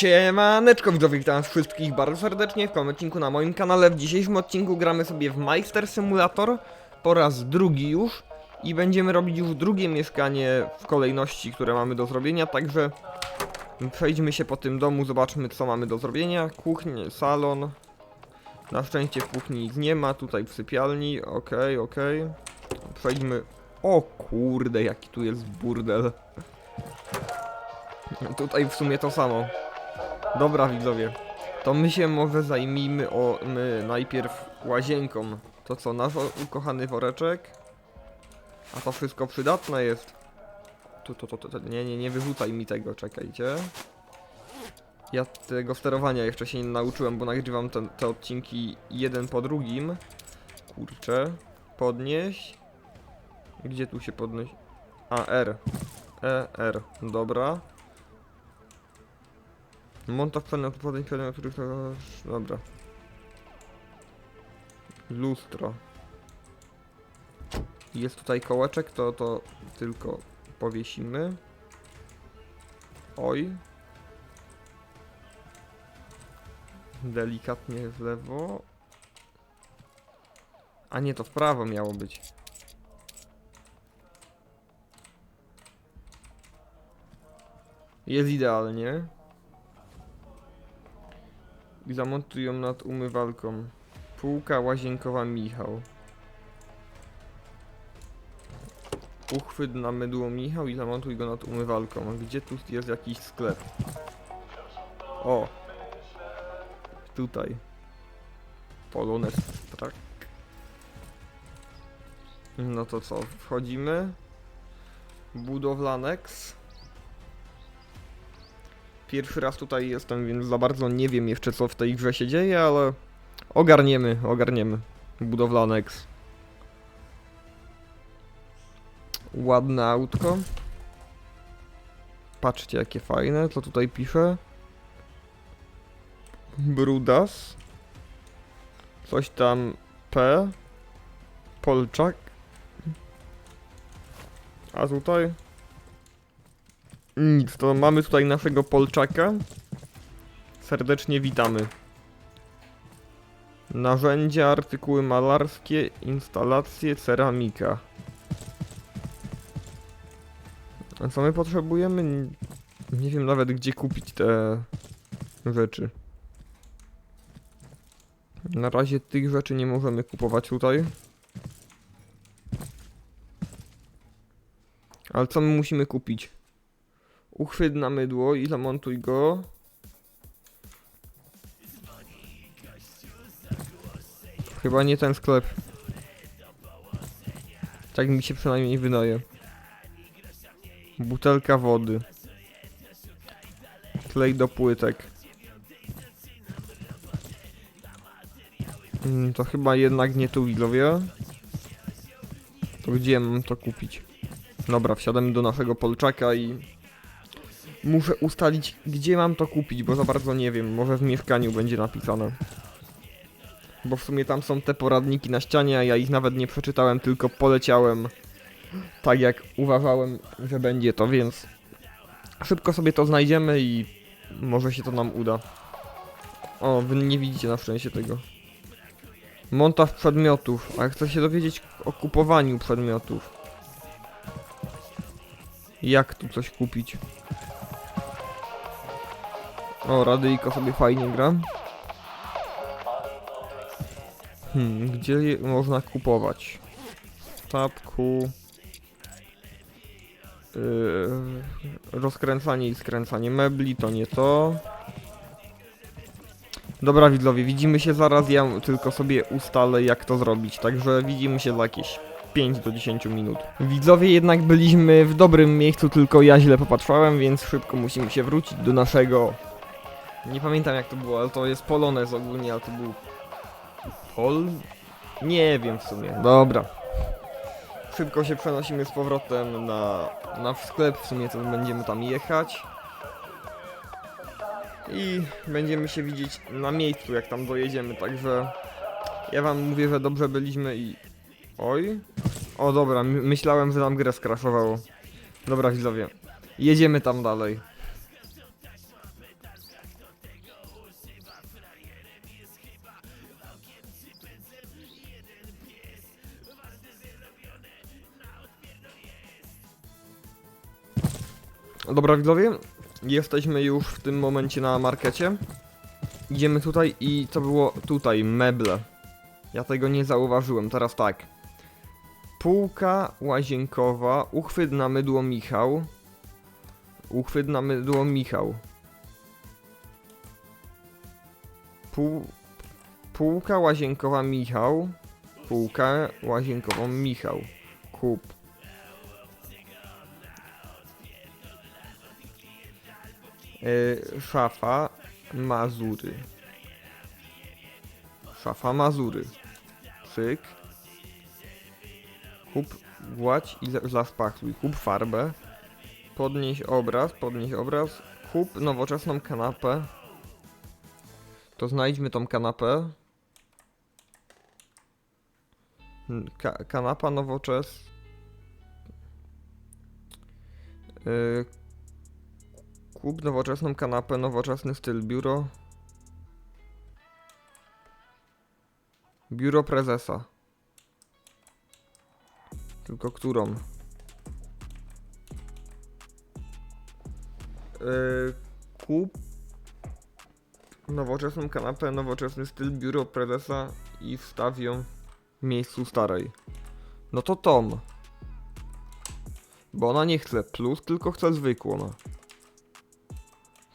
Siemaneczko widzowie, witam wszystkich bardzo serdecznie w kolejnym odcinku na moim kanale. W dzisiejszym odcinku gramy sobie w Meister Simulator po raz drugi już i będziemy robić już drugie mieszkanie w kolejności, które mamy do zrobienia, także przejdźmy się po tym domu, zobaczmy co mamy do zrobienia. Kuchnia, salon. Na szczęście w kuchni nic nie ma, tutaj w sypialni, okej, okej. Przejdźmy... O kurde, jaki tu jest burdel. Tutaj w sumie to samo. Dobra widzowie, to my się może zajmijmy o my najpierw łazienką. To co, nasz ukochany woreczek? A to wszystko przydatne jest. Tu, to, to, to, nie, nie, nie wyrzucaj mi tego, czekajcie. Ja tego sterowania jeszcze się nie nauczyłem, bo nagrywam ten, te odcinki jeden po drugim. Kurczę. Podnieś. Gdzie tu się podnieś? A, R. E, R. Dobra. Montaż przedmiotów, podań przedmiotów, których... Dobra. Lustro. Jest tutaj kołeczek, to to tylko powiesimy. Oj. Delikatnie w lewo. A nie, to w prawo miało być. Jest idealnie. I zamontuj ją nad umywalką. Półka łazienkowa Michał. Uchwyt na mydło Michał i zamontuj go nad umywalką. Gdzie tu jest jakiś sklep? O! Tutaj. Polones Track. No to co, wchodzimy. Budowlanex. Pierwszy raz tutaj jestem, więc za bardzo nie wiem jeszcze co w tej grze się dzieje, ale ogarniemy, ogarniemy. Budowlanex. Ładne autko. Patrzcie jakie fajne, co tutaj pisze. Brudas. Coś tam P. Polczak. A tutaj? Nic, to mamy tutaj naszego Polczaka. Serdecznie witamy. Narzędzia, artykuły malarskie, instalacje, ceramika. A co my potrzebujemy? Nie wiem nawet gdzie kupić te rzeczy. Na razie tych rzeczy nie możemy kupować tutaj. Ale co my musimy kupić? Uchwyt na mydło i zamontuj go. Chyba nie ten sklep. Tak mi się przynajmniej wydaje. Butelka wody. Klej do płytek. Mm, to chyba jednak nie tu widzowie. To gdzie mam to kupić? Dobra, wsiadamy do naszego Polczaka i muszę ustalić, gdzie mam to kupić, bo za bardzo nie wiem. Może w mieszkaniu będzie napisane. Bo w sumie tam są te poradniki na ścianie, a ja ich nawet nie przeczytałem, tylko poleciałem tak jak uważałem, że będzie to, więc szybko sobie to znajdziemy i może się to nam uda. O, wy nie widzicie na szczęście tego. Montaż przedmiotów, a chcę się dowiedzieć o kupowaniu przedmiotów. Jak tu coś kupić? O, radyjko sobie fajnie gra. Hmm, gdzie je można kupować? Tapku. Yy, rozkręcanie i skręcanie mebli, to nie to. Dobra widzowie, widzimy się zaraz, ja tylko sobie ustalę jak to zrobić, także widzimy się za jakieś 5 do 10 minut. Widzowie, jednak byliśmy w dobrym miejscu, tylko ja źle popatrzałem, więc szybko musimy się wrócić do naszego... Nie pamiętam jak to było, ale to jest Polonez ogólnie, ale to był... Pol? Nie wiem w sumie. Dobra. Szybko się przenosimy z powrotem na nasz sklep, w sumie to będziemy tam jechać. I będziemy się widzieć na miejscu, jak tam dojedziemy, także ja wam mówię, że dobrze byliśmy i... Oj. O dobra, my- myślałem, że nam grę skraszowało. Dobra widzowie, jedziemy tam dalej. Dobra widzowie, jesteśmy już w tym momencie na markecie. Idziemy tutaj i co było tutaj? Meble. Ja tego nie zauważyłem, teraz tak. Półka łazienkowa, uchwyt na mydło Michał. Uchwyt na mydło Michał. Pół... Półka łazienkowa Michał. Półkę łazienkową Michał. Kup. Szafa Mazury. Szafa Mazury. Cyk. Kup gładź i za- zaspachluj. Kup farbę. Podnieś obraz, podnieś obraz. Kup nowoczesną kanapę. To znajdźmy tą kanapę. Mm, Ka kanapa nowoczes. Yy, kup nowoczesną kanapę, nowoczesny styl, biuro. Biuro prezesa. Tylko którą? Yy, kup nowoczesną kanapę, nowoczesny styl, biuro prezesa i wstaw ją w miejscu starej. No to Tom. Bo ona nie chce plus, tylko chce zwykłą.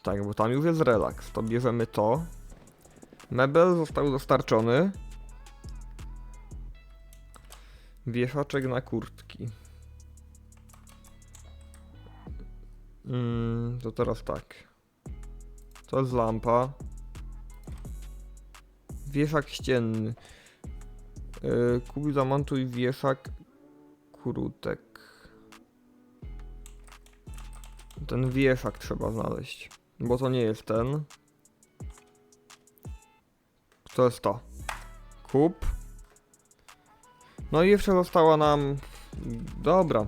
Tak, bo tam już jest relaks. To bierzemy to. Mebel został dostarczony. Wieszaczek na kurtki. Mm, to teraz tak. To jest lampa. Wieszak ścienny. Yy, kup zamontuj wieszak krótek. Ten wieszak trzeba znaleźć. Bo to nie jest ten. To jest to. Kup. No i jeszcze została nam... Dobra.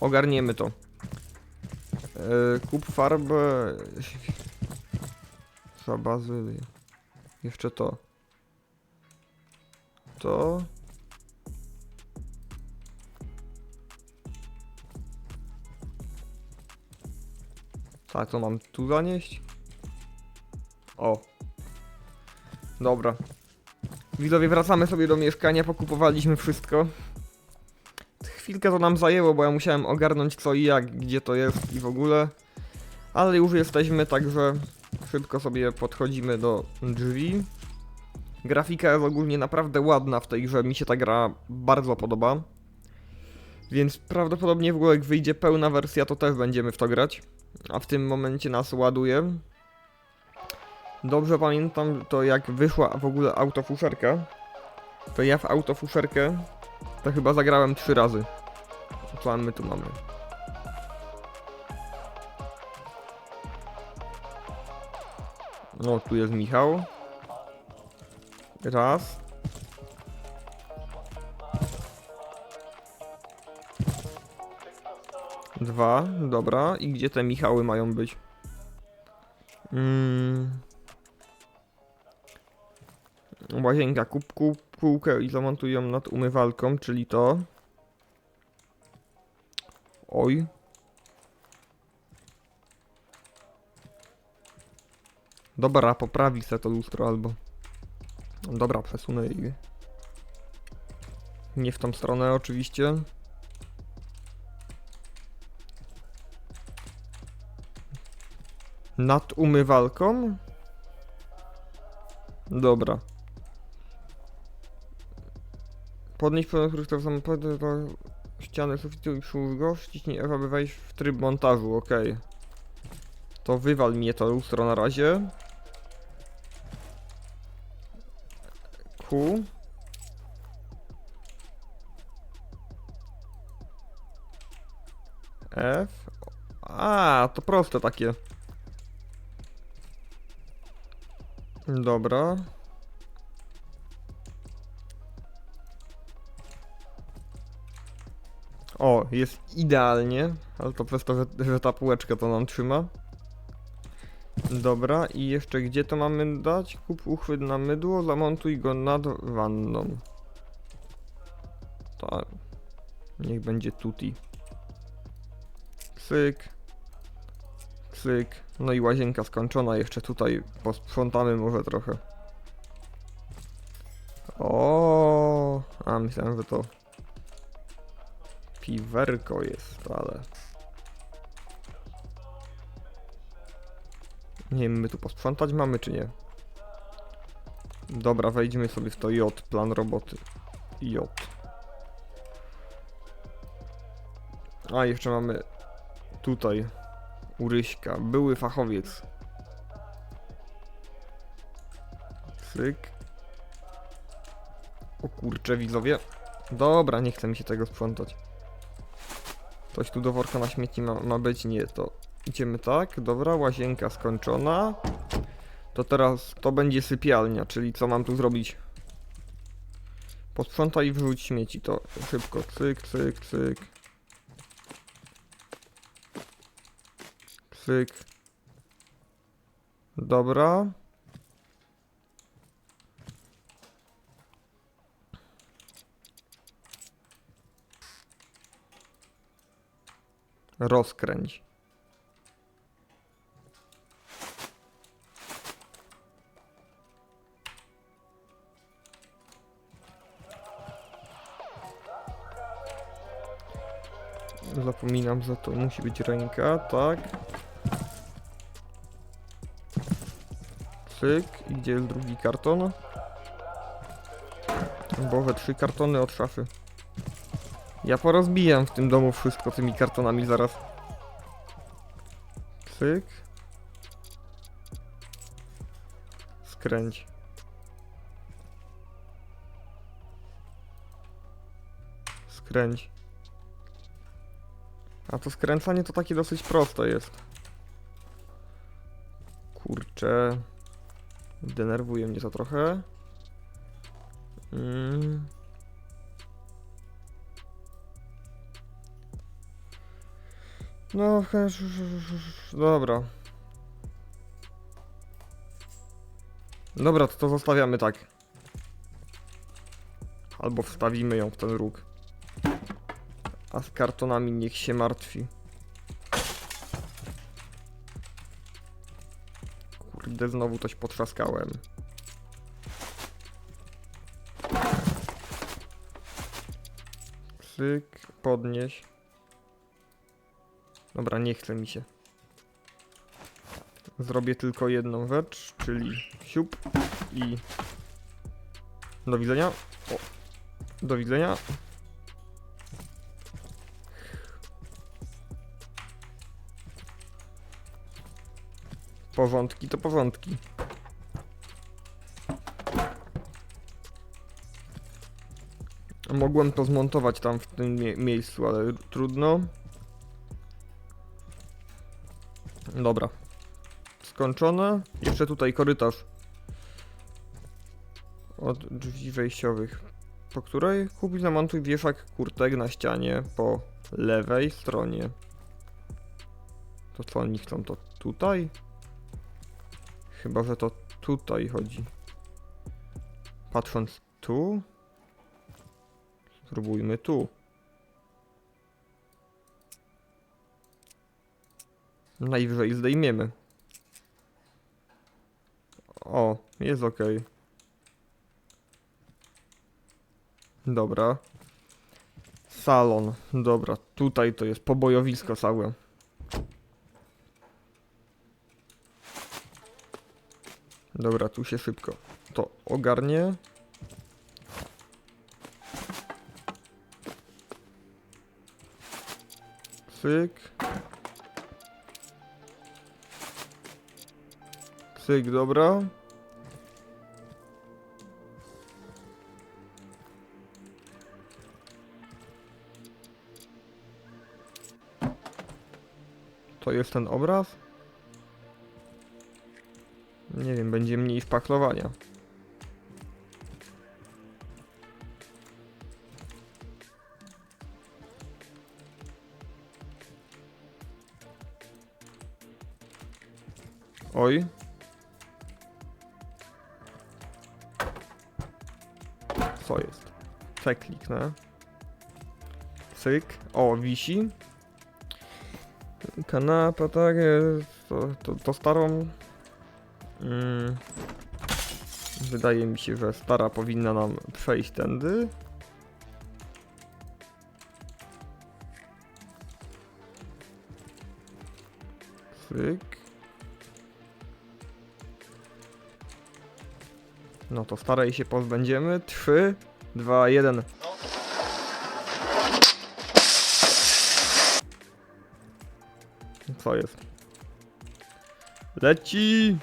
Ogarniemy to. Yy, kup farbę... Za bazylię. Jeszcze to. To... Tak, to mam tu zanieść. O. Dobra. Widzowie, wracamy sobie do mieszkania, pokupowaliśmy wszystko. Chwilkę to nam zajęło, bo ja musiałem ogarnąć co i jak, gdzie to jest i w ogóle. Ale już jesteśmy, także szybko sobie podchodzimy do drzwi. Grafika jest ogólnie naprawdę ładna w tej grze, mi się ta gra bardzo podoba. Więc prawdopodobnie w ogóle jak wyjdzie pełna wersja, to też będziemy w to grać. A w tym momencie nas ładuje. Dobrze pamiętam to jak wyszła w ogóle autofuszerka. To ja w autofuszerkę to chyba zagrałem trzy razy. Co my tu mamy? No, tu jest Michał. Raz. Dwa, dobra. I gdzie te Michały mają być? Mm. Łazienka, kup, kup kółkę i zamontuj ją nad umywalką, czyli to. Oj. Dobra, poprawi se to lustro albo. Dobra, przesunę i... Nie w tą stronę oczywiście. Nad umywalką? Dobra. Podnieść pełen chrystow samochody do ściany sufitu i przyłóż go. Wciśnij F, aby wejść w tryb montażu, okej. To wywal mnie to lustro na razie. Q. F. A, to proste takie. Dobra. O, jest idealnie, ale to przez to, że, że ta półeczka to nam trzyma. Dobra, i jeszcze gdzie to mamy dać? Kup uchwyt na mydło, zamontuj go nad wanną. Tak. Niech będzie tuti. Cyk. Cyk. No i łazienka skończona, jeszcze tutaj posprzątamy może trochę. O, a myślałem, że to piwerko jest, ale nie wiem, my tu posprzątać mamy czy nie? Dobra, wejdźmy sobie w to J, plan roboty. J. A, jeszcze mamy tutaj Uryśka, były fachowiec. Cyk. O kurcze, widzowie. Dobra, nie chce mi się tego sprzątać. Coś tu do worka na śmieci ma, ma być? Nie, to idziemy tak. Dobra, łazienka skończona. To teraz to będzie sypialnia, czyli co mam tu zrobić? Posprzątaj i wyrzuć śmieci, to szybko. Cyk, cyk, cyk. Cyk. Dobra. Rozkręć. Zapominam, że to musi być ręka, tak. Cyk. I gdzie jest drugi karton? Boże, trzy kartony od szafy. Ja porozbijam w tym domu wszystko tymi kartonami zaraz. Cyk. Skręć. Skręć. A to skręcanie to takie dosyć proste jest. Kurczę. Denerwuje mnie to trochę. Mm. No, dobra. Dobra, to, to zostawiamy tak. Albo wstawimy ją w ten róg. A z kartonami niech się martwi. Kurde, znowu coś potrzaskałem. Cyk, podnieś. Dobra, nie chce mi się. Zrobię tylko jedną rzecz, czyli siup i do widzenia. O. Do widzenia. Porządki to porządki. Mogłem to zmontować tam w tym mie miejscu, ale trudno. Dobra. Skończone. Jeszcze tutaj korytarz. Od drzwi wejściowych. Po której kupić zamontuj wieszak kurtek na ścianie po lewej stronie. To co oni chcą? To tutaj? Chyba, że to tutaj chodzi. Patrząc tu. Spróbujmy tu. Najwyżej zdejmiemy. O, jest ok. Dobra. Salon. Dobra, tutaj to jest pobojowisko całe. Dobra, tu się szybko to ogarnie. Cyk. Cyk, dobra. To jest ten obraz? Nie wiem, będzie mniej szpachlowania. Oj. Co jest? Przekliknę. Cyk. O, wisi. Kanapa, tak to, to, to starą. Mm, wydaje mi się, że stara powinna nam przejść tędy. Cyk. No to starej się pozbędziemy. 3, 2, 1. Co jest? Leci!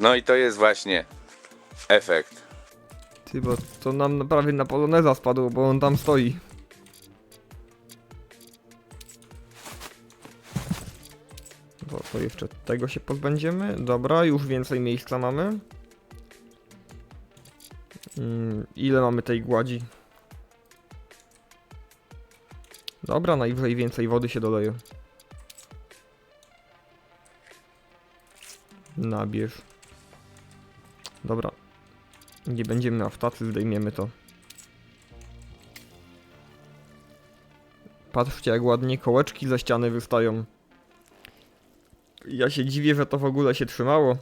No i to jest właśnie efekt. Ty, bo to nam na- prawie na poloneza spadło, bo on tam stoi. To, to jeszcze tego się pozbędziemy. Dobra, już więcej miejsca mamy. Mm, ile mamy tej gładzi? Dobra, najwyżej więcej wody się doleje. Nabierz. Dobra, nie będziemy na wtacy, zdejmiemy to. Patrzcie jak ładnie kołeczki ze ściany wystają. Ja się dziwię, że to w ogóle się trzymało.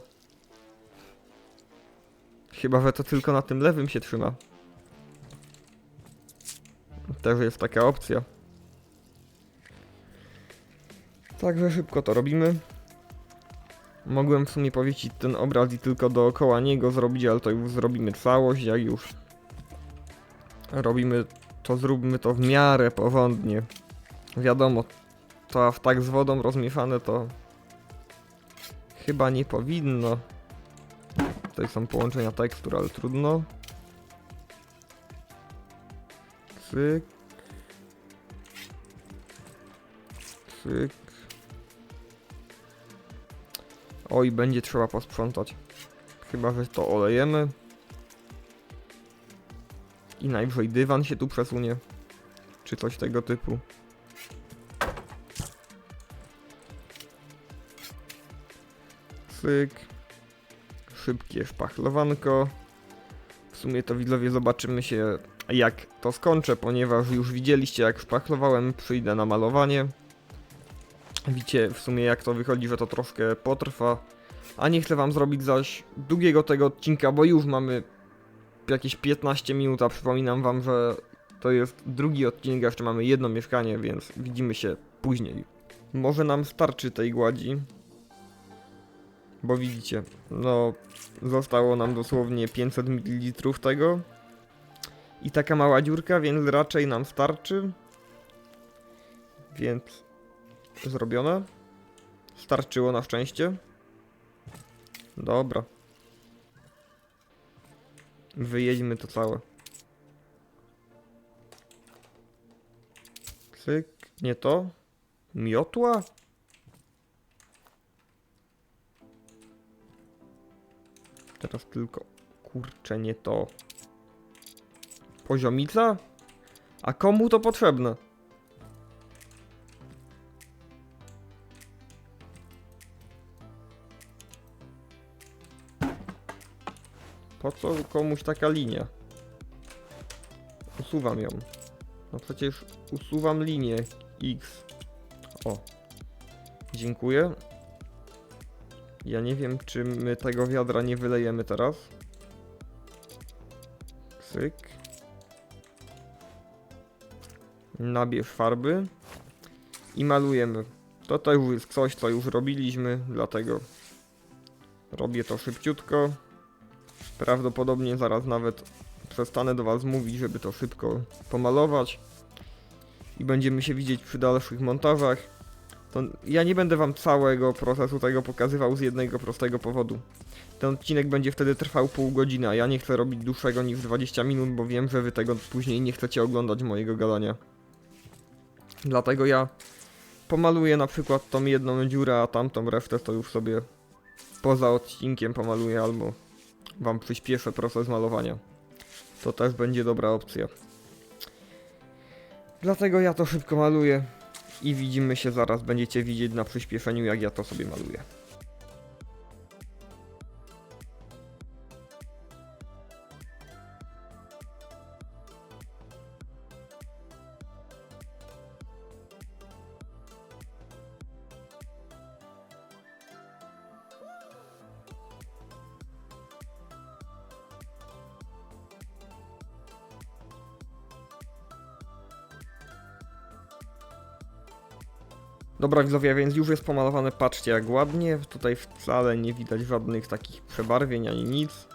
Chyba, że to tylko na tym lewym się trzyma. Też jest taka opcja. Także szybko to robimy. Mogłem w sumie powiesić ten obraz i tylko dookoła niego zrobić, ale to już zrobimy całość, jak już robimy to, zróbmy to w miarę porządnie. Wiadomo, to w tak z wodą rozmieszane to chyba nie powinno. Tutaj są połączenia tekstur, ale trudno. Cyk. Cyk. Oj, będzie trzeba posprzątać. Chyba, że to olejemy. I najwyżej dywan się tu przesunie. Czy coś tego typu. Cyk. Szybkie szpachlowanko. W sumie to widzowie zobaczymy się jak to skończę, ponieważ już widzieliście jak szpachlowałem, przyjdę na malowanie. Widzicie w sumie jak to wychodzi, że to troszkę potrwa. A nie chcę wam zrobić zaś długiego tego odcinka, bo już mamy jakieś 15 minut, a przypominam wam, że to jest drugi odcinek, jeszcze mamy jedno mieszkanie, więc widzimy się później. Może nam starczy tej gładzi. Bo widzicie, no zostało nam dosłownie 500 ml tego. I taka mała dziurka, więc raczej nam starczy. Więc zrobione. Starczyło na szczęście. Dobra. Wyjedźmy to całe. Cyk, nie to. Miotła? Teraz tylko, kurczę, nie to. Poziomica? A komu to potrzebne? Po co komuś taka linia? Usuwam ją. No przecież usuwam linię X. O. Dziękuję. Ja nie wiem, czy my tego wiadra nie wylejemy teraz. Cyk. Nabierz farby. I malujemy. To to już jest coś, co już robiliśmy, dlatego robię to szybciutko. Prawdopodobnie zaraz nawet przestanę do Was mówić, żeby to szybko pomalować. I będziemy się widzieć przy dalszych montażach. To ja nie będę Wam całego procesu tego pokazywał z jednego prostego powodu. Ten odcinek będzie wtedy trwał pół godziny, a ja nie chcę robić dłuższego niż 20 minut, bo wiem, że Wy tego później nie chcecie oglądać mojego gadania. Dlatego ja pomaluję na przykład tą jedną dziurę, a tamtą resztę to już sobie poza odcinkiem pomaluję albo Wam przyspieszę proces malowania. To też będzie dobra opcja. Dlatego ja to szybko maluję i widzimy się zaraz, będziecie widzieć na przyspieszeniu jak ja to sobie maluję. Dobra widzowie, więc już jest pomalowane, patrzcie jak ładnie. Tutaj wcale nie widać żadnych takich przebarwień ani nic.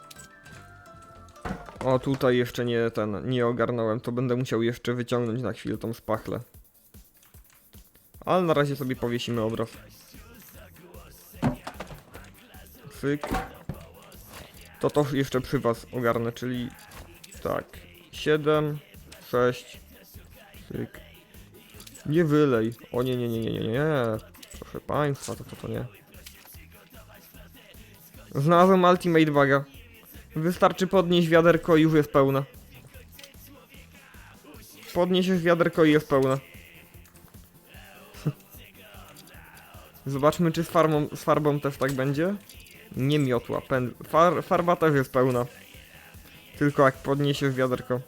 O, tutaj jeszcze nie ten, nie ogarnąłem, to będę musiał jeszcze wyciągnąć na chwilę tą szpachlę. Ale na razie sobie powiesimy obraz. Cyk. To to jeszcze przy was ogarnę, czyli tak. 7, 6, cyk. Nie wylej. O nie, nie, nie, nie, nie, nie. Proszę państwa, to to, to nie. Znalazłem Ultimate Baga. Wystarczy podnieść wiaderko i już jest pełne. Podniesiesz wiaderko i jest pełne. Zobaczmy, czy z, farmą, z farbą też tak będzie. Nie miotła. Far, farba też jest pełna. Tylko jak podniesiesz wiaderko.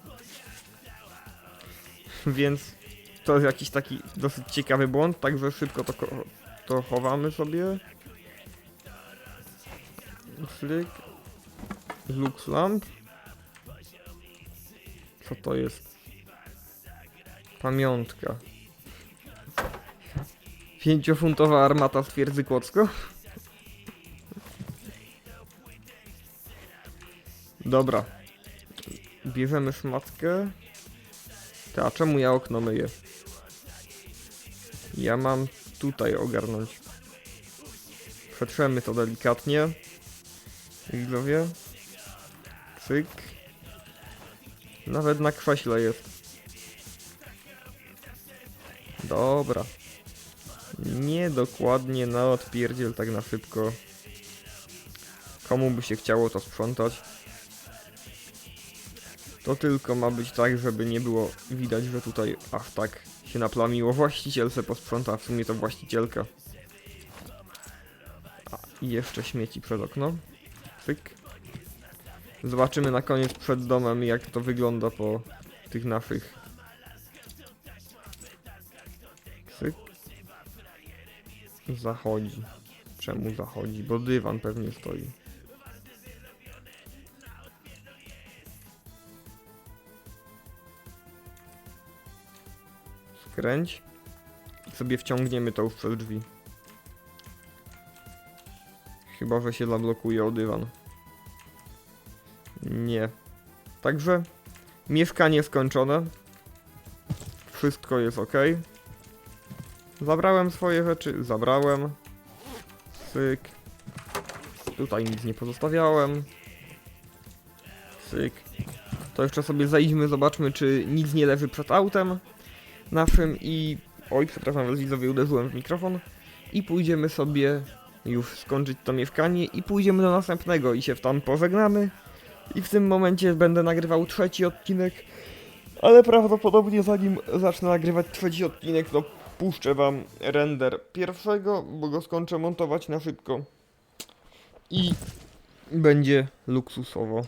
Więc to jest jakiś taki dosyć ciekawy błąd, także szybko to, to chowamy sobie. Flick. Lux lamp. Co to jest? Pamiątka. Pięciofuntowa armata z twierdzy Kłodzko. Dobra. Bierzemy szmatkę. Ta, czemu ja okno myję? Ja mam tutaj ogarnąć. Przetrzemy to delikatnie. Widzowie. Cyk. Nawet na krześle jest. Dobra. Nie dokładnie na odpierdziel tak na szybko. Komu by się chciało to sprzątać? To tylko ma być tak, żeby nie było widać, że tutaj aż tak się naplamiło. Właściciel se posprząta, w sumie to właścicielka. A, i jeszcze śmieci przed okno. Pyk. Zobaczymy na koniec przed domem, jak to wygląda po tych naszych. Cyk. Zachodzi. Czemu zachodzi? Bo dywan pewnie stoi. Skręć. I sobie wciągniemy to już przez drzwi. Chyba, że się zablokuje o dywan. Nie. Także mieszkanie skończone. Wszystko jest ok. Zabrałem swoje rzeczy, zabrałem. Syk. Tutaj nic nie pozostawiałem. Syk. To jeszcze sobie zajdźmy, zobaczmy czy nic nie leży przed autem naszym i... Oj, przepraszam, widzowie, uderzyłem w mikrofon. I pójdziemy sobie już skończyć to mieszkanie i pójdziemy do następnego i się tam pożegnamy. I w tym momencie będę nagrywał trzeci odcinek, ale prawdopodobnie zanim zacznę nagrywać trzeci odcinek, to puszczę wam render pierwszego, bo go skończę montować na szybko. I będzie luksusowo.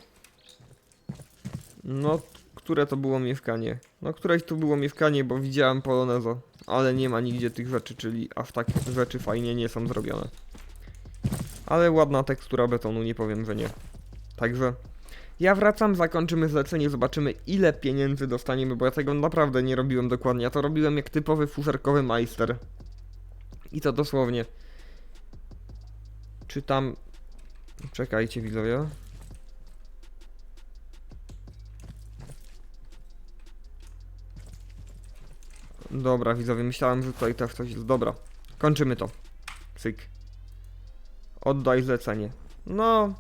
No, które to było mieszkanie? No, któreś tu było mieszkanie, bo widziałem Polonezo, ale nie ma nigdzie tych rzeczy, czyli aż tak rzeczy fajnie nie są zrobione. Ale ładna tekstura betonu, nie powiem, że nie. Także ja wracam, zakończymy zlecenie, zobaczymy ile pieniędzy dostaniemy, bo ja tego naprawdę nie robiłem dokładnie. Ja to robiłem jak typowy fuszerkowy majster. I to dosłownie. Czy tam... Czekajcie widzowie. Dobra widzowie, myślałem, że tutaj też coś jest. Dobra, kończymy to. Cyk. Oddaj zlecenie. No,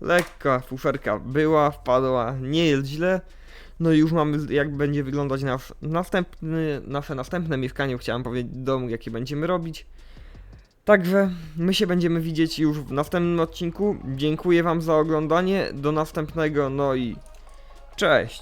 lekka fuszerka była, wpadła, nie jest źle. No i już mamy, jak będzie wyglądać nasz następny, nasze następne mieszkanie, chciałem powiedzieć, dom, jaki będziemy robić. Także my się będziemy widzieć już w następnym odcinku. Dziękuję Wam za oglądanie. Do następnego, no i cześć.